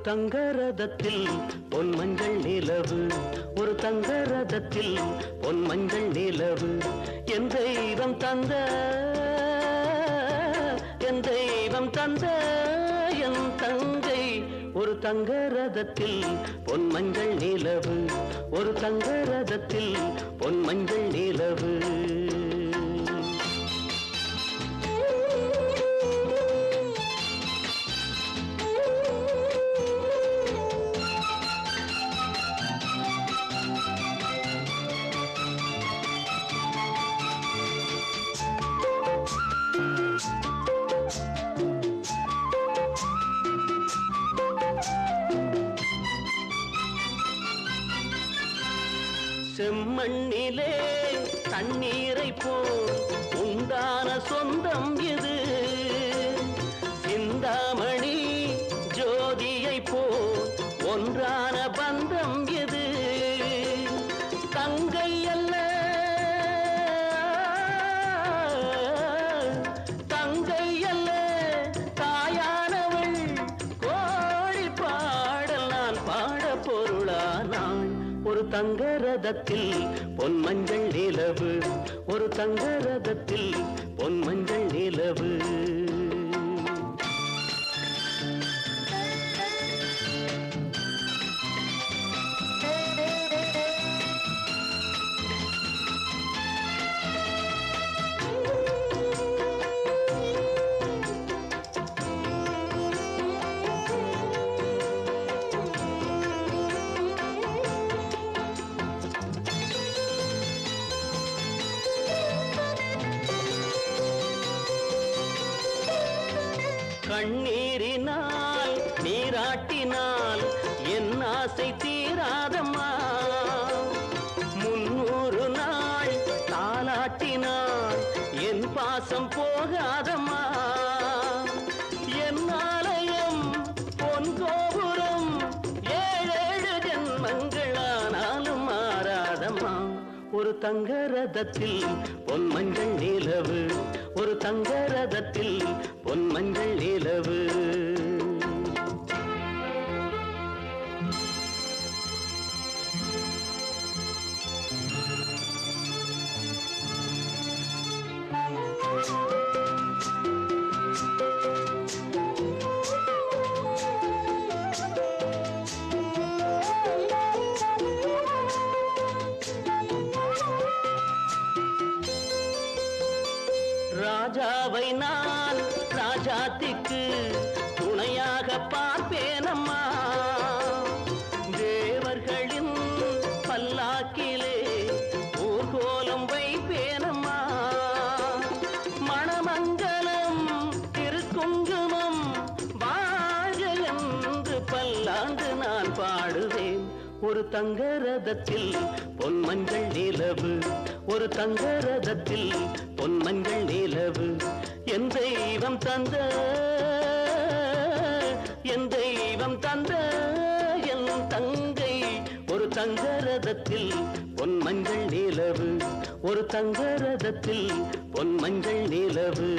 தங்க ரதத்தில் பொன் மஞ்சள் நிலவு. ஒரு தங்க ரதத்தில் பொன் மஞ்சள் நிலவு. என் தெய்வம் தந்த என் தெய்வம் தந்த என் தங்கை. ஒரு தங்க ரதத்தில் பொன் மஞ்சள் நிலவு. ஒரு தங்க ரதத்தில் பொன் மஞ்சள் நிலவு. செம்மண்ணிலே தண்ணீரை போல் உண்டான சொந்தம் இது. சிந்தாமணி ஜோதியை போல் ஒன்றான பந்த ஒரு தங்க ரதத்தில் பொன் மஞ்சள் நிலவு. ஒரு தங்க ரதத்தில் கண்ணீரினால் நீராட்டினால் என் ஆசை தீராதம்மா. முன்னூறு நாள் தாலாட்டினால் என் பாசம் போகாதம்மா. ஒரு தங்க ரதத்தில் பொன் மஞ்சள் நிலவு. ஒரு தங்க ரதத்தில் பொன் மஞ்சள் நிலவு. ராஜாவை நான் ராஜாத்திக்கு துணையாக பார்ப்பேனம்மா. தேவர்களின் பல்லாக்கிலே ஊர்கோலம் வைப்பேனம்மா. மணமங்கலம் திருக்குங்குமம் வாழ்க பல்லாண்டு நான் பாடுவேன். ஒரு தங்க ரதத்தில் பொன் நிலவு ஒரு தங்க ரதத்தில் பொன்மங்கள் நிலவு. என் தெய்வம் தந்த என் தெய்வம் தந்த என் தங்கை. ஒரு தங்க ரதத்தில் பொன்மங்கள் நிலவு. ஒரு தங்க ரதத்தில் பொன்மங்கள் நிலவு.